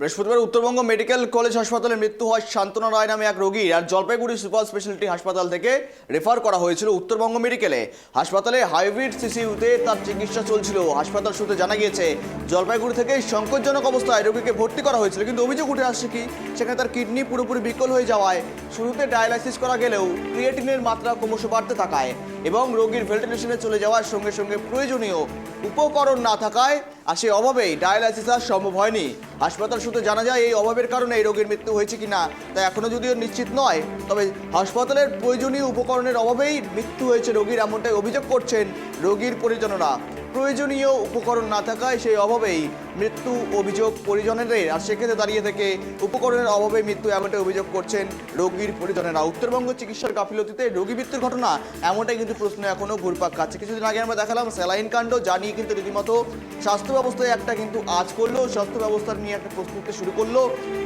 বৃহস্পতিবার Uttarbanga medical college হাসপাতালে মৃত্যু হয় শান্তনা রায় নামে এক রোগী আর জলপাইগুড়ি সুপার স্পেশালিটি হাসপাতাল থেকে রেফার করা হয়েছিল উত্তরবঙ্গ মেডিকেলে। হাসপাতালে হাইব্রিড সিসিউতে তার চিকিৎসা চলছিল। হাসপাতাল সূত্রে জানা গিয়েছে, জলপাইগুড়ি থেকে সংকটজনক অবস্থায় রোগীকে ভর্তি করা হয়েছিল। কিন্তু অভিযোগ উঠে আসছে কি, সেখানে তার কিডনি পুরোপুরি বিকল হয়ে যাওয়ায় শুরুতে ডায়ালাইসিস করা গেলেও ক্রিয়েটিনের মাত্রা ক্রমশ বাড়তে থাকায়। এবং রোগীর ভেন্টিলেশনে চলে যাওয়ার সঙ্গে সঙ্গে প্রয়োজনীয় উপকরণ না থাকায় আর সেই অভাবেই ডায়ালাইসিস আর সম্ভব হয়নি। হাসপাতাল সূত্রে জানা যায়, এই অভাবের কারণে এই রোগীর মৃত্যু হয়েছে কিনা তা এখনও যদিও নিশ্চিত নয়, তবে হাসপাতালের প্রয়োজনীয় উপকরণের অভাবেই মৃত্যু হয়েছে রোগীর এমনটাই অভিযোগ করছেন রোগীর পরিজনরা। প্রয়োজনীয় উপকরণ না থাকায় সেই অভাবেই মৃত্যু অভিযোগ পরিজনেদের। আর সেক্ষেত্রে দাঁড়িয়ে থেকে উপকরণের অভাবে মৃত্যু এমনটাই অভিযোগ করছেন রোগীর পরিজনেরা। উত্তরবঙ্গ চিকিৎসার গাফিলতিতে রোগী মৃত্যুর ঘটনা এমনটাই কিন্তু প্রশ্ন এখনও ঘুরপাক খাচ্ছে। কিছুদিন আগে আমরা দেখালাম স্যালাইন কাণ্ড যা নিয়ে কিন্তু রীতিমতো স্বাস্থ্য ব্যবস্থায় একটা কিন্তু আজ করল, স্বাস্থ্য ব্যবস্থা নিয়ে একটা প্রশ্ন প্রস্তুতি শুরু করল।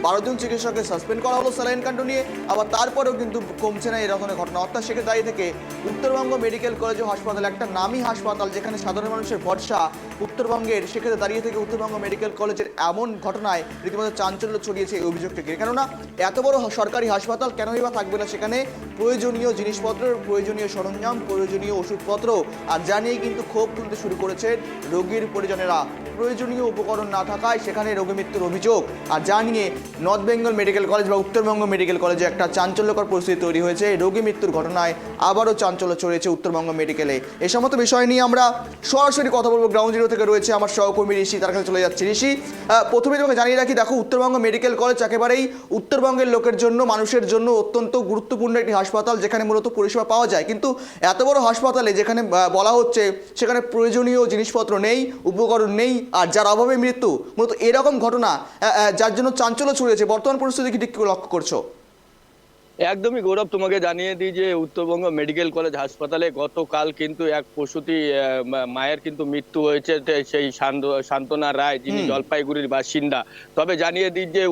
বারো জন চিকিৎসককে সাসপেন্ড করা হলো স্যালাইন কাণ্ড নিয়ে। আবার তারপরেও কিন্তু কমছে না ধরনের ঘটনা। অর্থাৎ সেক্ষেত্রে দাঁড়িয়ে থেকে উত্তরবঙ্গ মেডিকেল কলেজ ও হাসপাতাল, একটা নামী হাসপাতাল যেখানে সাধারণ মানুষের ভরসা উত্তরবঙ্গের। সেক্ষেত্রে দাঁড়িয়ে থেকে উত্তরবঙ্গ মেডিকেল কলেজের এমন ঘটনায় রীতিমতো চাঞ্চল্য ছড়িয়েছে এই অভিযোগকে ঘিরে। কেননা, এত বড় সরকারি হাসপাতাল কেনই বা থাকবে না সেখানে? প্রয়োজনীয় জিনিসপত্র, প্রয়োজনীয় সরঞ্জাম, প্রয়োজনীয় ওষুধপত্র, আর জানিয়ে কিন্তু ক্ষোভ তুলতে শুরু করেছে রোগীর পরিজনেরা। প্রয়োজনীয় উপকরণ না থাকায় সেখানে রোগী মৃত্যুর অভিযোগ। আর যা নিয়ে নর্থ বেঙ্গল মেডিকেল কলেজ বা উত্তরবঙ্গ মেডিকেল কলেজে একটা চাঞ্চল্যকর পরিস্থিতি তৈরি হয়েছে। রোগী মৃত্যুর ঘটনায় আবারও চাঞ্চল্য ছড়িয়েছে উত্তরবঙ্গ মেডিকেলে। এই সমস্ত বিষয় নিয়ে আমরা সরাসরি কথা বলব। গ্রাউন্ড জিরো থেকে রয়েছে আমার সহকর্মী ঋষি, তার কাছে চলে যাচ্ছে ঋষি প্রথমে তোমাকে জানিয়ে রাখি, দেখো, উত্তরবঙ্গ মেডিকেল কলেজ একেবারেই উত্তরবঙ্গের লোকের জন্য, মানুষের জন্য অত্যন্ত গুরুত্বপূর্ণ একটি হাসপাতাল, যেখানে মূলত পরিষেবা পাওয়া যায়। কিন্তু এত বড় হাসপাতালে যেখানে বলা হচ্ছে, সেখানে প্রয়োজনীয় জিনিসপত্র নেই, উপকরণ নেই, আর যার অভাবে মৃত্যু, মূলত এরকম ঘটনা যার জন্য চাঞ্চল্য ছড়িয়েছে। বর্তমান পরিস্থিতি কি লক্ষ্য করছ? একদমই গৌরব তোমাকে জানিয়ে দিই যে উত্তরবঙ্গ মেডিকেল কলেজ হাসপাতালে গতকাল কিন্তু এক প্রসূতি মায়ের কিন্তু মৃত্যু হয়েছে সেই শান্তনা রায় যিনি জলপাইগুড়ির বাসিন্দা। তবে জানিয়ে দিই যে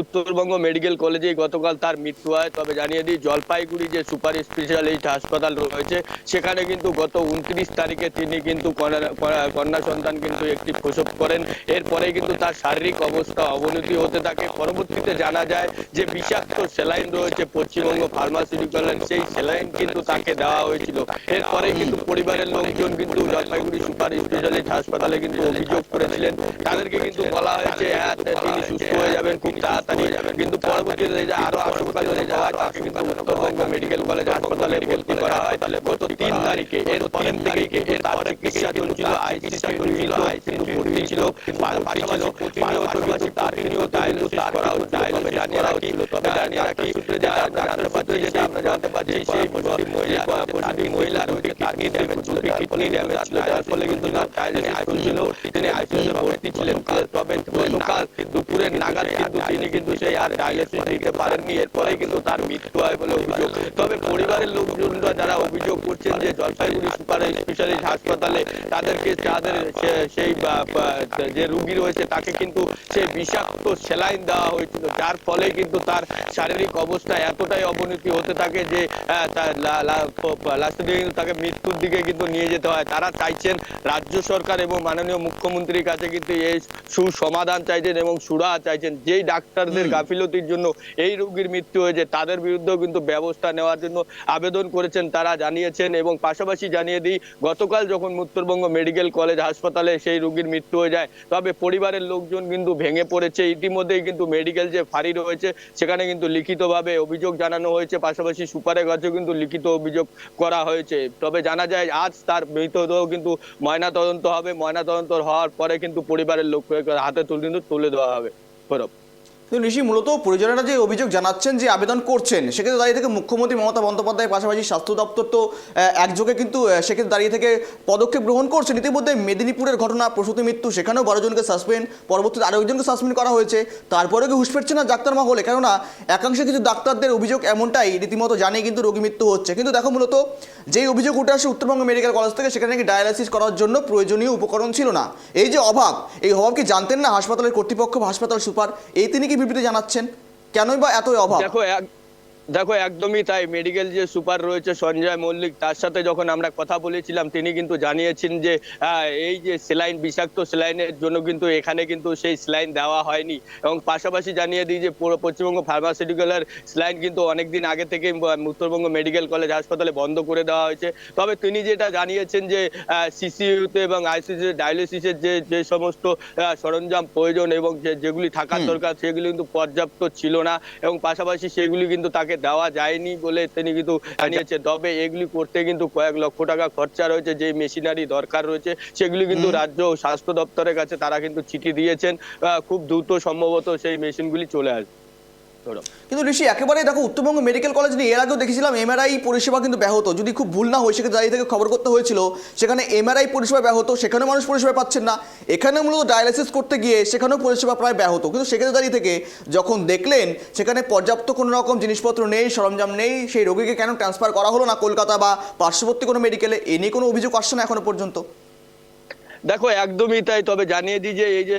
উত্তরবঙ্গ মেডিকেল কলেজে গতকাল তার মৃত্যু হয়। তবে জানিয়ে দিই জলপাইগুড়ি যে সুপার স্পেশালিস্ট হাসপাতাল রয়েছে সেখানে কিন্তু গত উনত্রিশ তারিখে তিনি কিন্তু কন্যা- সন্তান কিন্তু একটি প্রসব করেন। এরপরে কিন্তু তার শারীরিক অবস্থা অবনতি হতে থাকে। পরবর্তীতে জানা যায় যে বিষাক্ত স্যালাইন রয়েছে পশ্চিমবঙ্গ ফার্মাসিউটিক্যাল সেই স্যালাইন কিন্তু তাকে দেওয়া হয়েছিল। এরপরে কিন্তু পরিবারের লোকজন কিন্তু জলপাইগুড়ি সুপার স্পেশালিস্ট হাসপাতালে কিন্তু অভিযোগ করেছিলেন। তাদেরকে কিন্তু বলা হয়েছে হ্যাঁ তিনি সুস্থ হয়ে যাবেন, খুব তাড়াতাড়ি। কিন্তু পরবর্তীতে আরও আশঙ্কা হয়, তাকে কিন্তু উত্তরবঙ্গ মেডিকেল কলেজ হাসপাতালে ভর্তি করা হয়। তাহলে গত তিন তারিখে, এর তিন তারিখে, এর তার চিকিৎসা চলছিল আইসিসি চলছিল আইসিসি ভর্তি ছিল পাশাপাশি পাশাপাশি তার তিনিও ডায়ালিসিস করা হচ্ছে তবে জানিয়ে রাখি তবে জানিয়ে রাখি সূত্রে যা ডাক্তার পাচ্ছি যেটা আমরা জানতে পারছি সেই মুসলিম মহিলা প্রসূতি মহিলা রয়েছে কিডনি ড্যামেজ ছিল কিডনি ড্যামেজ ছিল? যার ফলে কিন্তু তার ডায়ালিসিস ছিল তিনি আইসিসি ভর্তি ছিলেন তবে গতকাল দুপুরের নাগাদ কিন্তু তিনি কিন্তু সেই আর ডায়ালিসিস নিতে পারেননি। এরপরে কিন্তু তার মৃত্যু হয় বলে অভিযোগ। তবে পরিবারের লোকজনরা যারা অভিযোগ করছেন যে জলপাইগুড়ি সুপার স্পেশালিস্ট হাসপাতালে তাদেরকে তাদের সেই যে রুগী রয়েছে তাকে কিন্তু সেই বিষাক্ত সেলাইন দেওয়া হয়েছিল যার ফলে কিন্তু তার শারীরিক অবস্থা এতটাই অবনতি হতে থাকে যে লাস্টের দিকে কিন্তু তাকে মৃত্যুর দিকে কিন্তু নিয়ে যেতে হয়। তারা চাইছেন রাজ্য সরকার এবং মাননীয় মুখ্যমন্ত্রীর কাছে কিন্তু এই সুসমাধান চাইছেন এবং সুরা চাইছেন। যেই ডাক্তারদের গাফিলতির জন্য এই রোগীর মৃত্যু হয়েছে তাদের বিরুদ্ধেও কিন্তু ব্যবস্থা নেওয়ার জন্য আবেদন করেছেন তারা জানিয়েছেন এবং পাশাপাশি জানিয়ে দিই গতকাল যখন উত্তরবঙ্গ মেডিকেল কলেজ হাসপাতালে সেই রোগীর মৃত্যু হয়ে যায় তবে পরিবারের লোকজন কিন্তু ভেঙে পড়েছে। ইতিমধ্যেই কিন্তু মেডিকেল যে ফাঁড়ি রয়েছে সেখানে কিন্তু লিখিতভাবে অভিযোগ জানানো হয়েছে, পাশাপাশি সুপারের কাছেও কিন্তু লিখিত অভিযোগ করা হয়েছে। তবে জানা যায়, আজ তার মৃতদেহ কিন্তু ময়না তদন্ত হবে। ময়না তদন্ত হওয়ার পরে কিন্তু পরিবারের লোকের হাতে তুলে কিন্তু তুলে দেওয়া হবে। গৌরব ঋষি মূলত পরিজনেরা যে অভিযোগ জানাচ্ছেন যে আবেদন করছেন, সেক্ষেত্রে দাঁড়িয়ে থেকে মুখ্যমন্ত্রী মমতা বন্দ্যোপাধ্যায়ের পাশাপাশি স্বাস্থ্য দপ্তর তো একযোগে কিন্তু সেক্ষেত্রে দাঁড়িয়ে থেকে পদক্ষেপ গ্রহণ করছেন। ইতিমধ্যে মেদিনীপুরের ঘটনা, প্রসূতি মৃত্যু, সেখানেও বারো জনকে সাসপেন্ড পরবর্তীতে আরও একজনকে সাসপেন্ড করা হয়েছে। তারপরেও কি হুশ ফিরছে না ডাক্তার মহলে? কেননা, একাংশে কিছু ডাক্তারদের অভিযোগ এমনটাই, রীতিমতো জানে কিন্তু রোগী মৃত্যু হচ্ছে। কিন্তু দেখো মূলত, যেই অভিযোগ উঠে আসে উত্তরবঙ্গ মেডিকেল কলেজ থেকে, সেখানে নাকি ডায়ালাইসিস করার জন্য প্রয়োজনীয় উপকরণ ছিল না। এই যে অভাব, এই অভাব কি জানতেন না হাসপাতালের কর্তৃপক্ষ হাসপাতাল সুপার? এই তিনি কি বিবৃতি জানাচ্ছেন কেনই বা এতই অভাব? দেখো দেখো একদমই তাই। মেডিকেল যে সুপার রয়েছে সঞ্জয় মল্লিক তার সাথে যখন আমরা কথা বলেছিলাম তিনি কিন্তু জানিয়েছেন যে এই যে সেলাইন বিষাক্ত সেলাইনের জন্য কিন্তু এখানে কিন্তু সেই সেলাইন দেওয়া হয়নি। এবং পাশাপাশি জানিয়ে দিই যে পুরো পশ্চিমবঙ্গ ফার্মাসিউটিক্যালের সেলাইন কিন্তু অনেকদিন আগে থেকে উত্তরবঙ্গ মেডিকেল কলেজ হাসপাতালে বন্ধ করে দেওয়া হয়েছে। তবে তিনি যেটা জানিয়েছেন যে সিসিইউতে এবং আইসিসি ডায়ালিসিসের যে যে সমস্ত সরঞ্জাম প্রয়োজন এবং যে যেগুলি থাকার দরকার সেগুলি কিন্তু পর্যাপ্ত ছিল না। এবং পাশাপাশি সেগুলি কিন্তু তাকে দেওয়া যায়নি বলে তিনি কিন্তু জানিয়েছে তবে এগুলি করতে কিন্তু কয়েক লক্ষ টাকা খরচা রয়েছে যে মেশিনারি দরকার রয়েছে সেগুলি কিন্তু রাজ্য স্বাস্থ্য দপ্তরের কাছে তারা কিন্তু চিঠি দিয়েছেন। আহ, খুব দ্রুত সম্ভবত সেই মেশিনগুলি চলে আসবে। কিন্তু ঋষি, একেবারে দেখো উত্তরবঙ্গ মেডিকেল কলেজ নিয়ে, এর আগেও দেখেছিলাম এমআরআই পরিষেবা কিন্তু ব্যাহত। যদি খুব ভুল না হয়, সেক্ষেত্রে দাঁড়িয়ে থেকে খবর করতে হয়েছিল, সেখানে এমআরআই পরিষেবা ব্যাহত সেখানে মানুষ পরিষেবা পাচ্ছেন না। এখানে মূলত ডায়ালিসিস করতে গিয়ে, সেখানেও পরিষেবা প্রায় ব্যাহত। কিন্তু সেক্ষেত্রে দাঁড়িয়ে থেকে যখন দেখলেন, সেখানে পর্যাপ্ত কোনো রকম জিনিসপত্র নেই, সরঞ্জাম নেই, সেই রোগীকে কেন ট্রান্সফার করা হলো না কলকাতা বা পার্শ্ববর্তী কোনো মেডিকেলে এ নিয়ে কোনো অভিযোগ আসছে না এখনও পর্যন্ত? দেখো একদমই তাই। তবে জানিয়ে দিই যে এই যে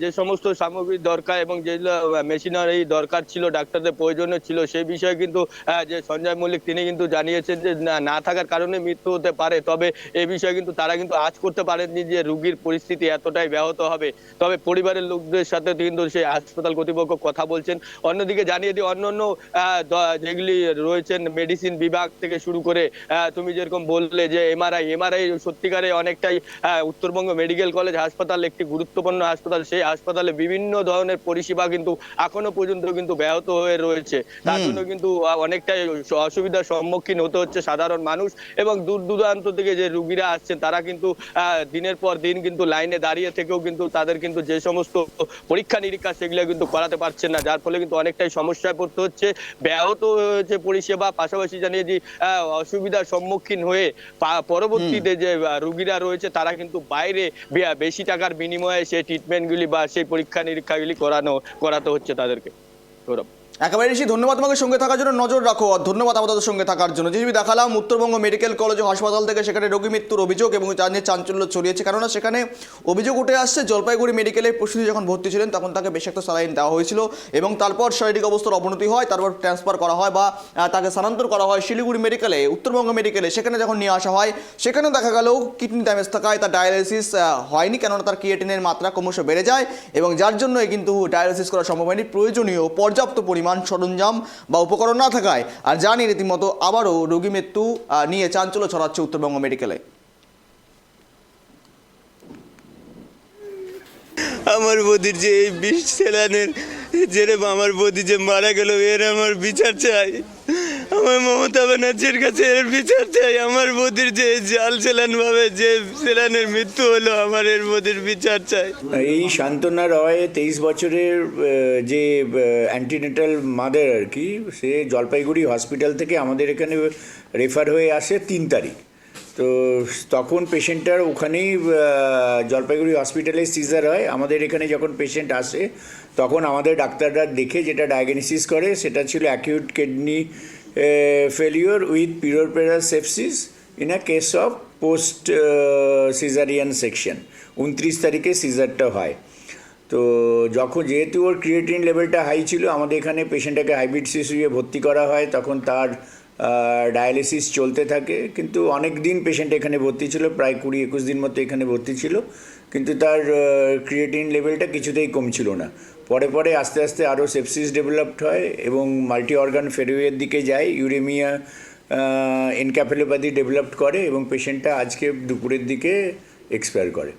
যে সমস্ত সামগ্রী দরকার এবং যেগুলো মেশিনারি দরকার ছিল ডাক্তারদের প্রয়োজনীয় ছিল সেই বিষয়ে কিন্তু যে সঞ্জয় মল্লিক তিনি কিন্তু জানিয়েছেন যে না- থাকার কারণে মৃত্যু হতে পারে। তবে এই বিষয়ে কিন্তু তারা কিন্তু আজ করতে পারেননি যে রুগীর পরিস্থিতি এতটাই ব্যাহত হবে। তবে পরিবারের লোকদের সাথে কিন্তু সেই হাসপাতাল কর্তৃপক্ষ কথা বলছেন। অন্যদিকে জানিয়ে দিই অন্য অন্য যেগুলি রয়েছেন মেডিসিন বিভাগ থেকে শুরু করে তুমি যেরকম বললে যে এমআরআই এমআরআই সত্যিকারে অনেকটাই আহ, উত্তরবঙ্গ মেডিকেল কলেজ হাসপাতাল একটি গুরুত্বপূর্ণ হাসপাতাল। সেই হাসপাতালে বিভিন্ন ধরনের পরিষেবা কিন্তু এখনও পর্যন্ত কিন্তু ব্যাহত হয়ে রয়েছে। তার জন্য কিন্তু অনেকটাই অসুবিধার সম্মুখীন হতে হচ্ছে সাধারণ মানুষ এবং দূর দূরান্ত থেকে যে রুগীরা আসছেন তারা কিন্তু দিনের পর দিন কিন্তু লাইনে দাঁড়িয়ে থেকেও কিন্তু তাদের কিন্তু যে সমস্ত পরীক্ষা নিরীক্ষা সেগুলো কিন্তু করাতে পারছেন না। যার ফলে কিন্তু অনেকটাই সমস্যায় পড়তে হচ্ছে। ব্যাহত হয়েছে পরিষেবা পাশাপাশি জানিয়ে যে অসুবিধার সম্মুখীন হয়ে পরবর্তীতে যে রুগীরা রয়েছে তারা কিন্তু বাইরে বেশি টাকার বিনিময়ে সেই ট্রিটমেন্টগুলি বা সেই পরীক্ষা নিরীক্ষাগুলি করানো, করাতে হচ্ছে তাদেরকে। গৌরব। একেবারে ঋষি, ধন্যবাদ তোমাকে সঙ্গে থাকার জন্য। নজর রাখো, আর ধন্যবাদ আমাদের সঙ্গে থাকার জন্য। যেভাবে দেখালাম, উত্তরবঙ্গ মেডিকেল কলেজ হাসপাতাল থেকে সেখানে রোগী মৃত্যুর অভিযোগ এবং তার নিয়ে চাঞ্চল্য ছড়িয়েছে। কেননা সেখানে অভিযোগ উঠে আসছে, জলপাইগুড়ি মেডিকেলে প্রসূতি যখন ভর্তি ছিলেন, তখন তাকে বেশ একটা স্যালাইন দেওয়া হয়েছিল এবং তারপর শারীরিক অবস্থার অবনতি হয়, তারপর ট্রান্সফার করা হয় বা তাকে স্থানান্তর করা হয় শিলিগুড়ি মেডিকেলে, উত্তরবঙ্গ মেডিকেলে। সেখানে যখন নিয়ে আসা হয় সেখানেও দেখা গেল কিডনি ড্যামেজ থাকায় তার ডায়ালিসিস হয়নি। কেননা তার ক্রিয়েটিনের মাত্রা ক্রমশ বেড়ে যায় এবং যার জন্যই কিন্তু ডায়ালিসিস করা সম্ভব হয়নি। প্রয়োজনীয় পর্যাপ্ত পরিমাণ সরঞ্জাম বা উপকরণ না থাকায় আর জানি রীতিমতো আবারও রোগী মৃত্যু নিয়ে চাঞ্চল্য ছড়াচ্ছে উত্তরবঙ্গ মেডিকেলে। আমার বদির যে এই বিষ সেলানের জেরে আমার বদি যে মারা গেল, এর আমার বিচার চাই। আমার মমতা ব্যানার্জির কাছে এর বিচার চাই। আমার বৌদির যে জাল ভাবে যে সেলানের মৃত্যু হলো, আমার এর বৌদির বিচার চাই। এই শান্তনা রয় তেইশ বছরের যে অ্যান্টিনেটাল মাদার আর কি, সে জলপাইগুড়ি হসপিটাল থেকে আমাদের এখানে রেফার হয়ে আসে তিন তারিখ। তো তখন পেশেন্টটার ওখানেই জলপাইগুড়ি হসপিটালে সিজার হয়। আমাদের এখানে যখন পেশেন্ট আসে, তখন আমাদের ডাক্তাররা দেখে যেটা ডায়াগনোসিস করে, সেটা ছিল acute kidney failure with puerperal sepsis in a case of post caesarean section উনত্রিশ তারিখে সিজারটা হয়। তো যখন যেহেতু ওর ক্রিয়েটিন লেভেলটা হাই ছিল, আমাদের এখানে পেশেন্টটাকে হাইব্রিড সিসুয়ে ভর্তি করা হয়, তখন তার ডায়ালিসিস চলতে থাকে। কিন্তু অনেক দিন পেশেন্ট এখানে ভর্তি ছিল, প্রায় কুড়ি একুশ দিন মতো এখানে ভর্তি ছিল। কিন্তু তার ক্রিয়েটিন লেভেলটা কিছুতেই কমছিল না। পরে পরে আস্তে আস্তে আরও সেপসিস ডেভেলপড হয় এবং মাল্টি অর্গান ফেরোয়ের দিকে যায় ইউরেমিয়া এনক্যাফেলোপ্যাথি ডেভেলপড করে এবং পেশেন্টটা আজকে দুপুরের দিকে এক্সপায়ার করে।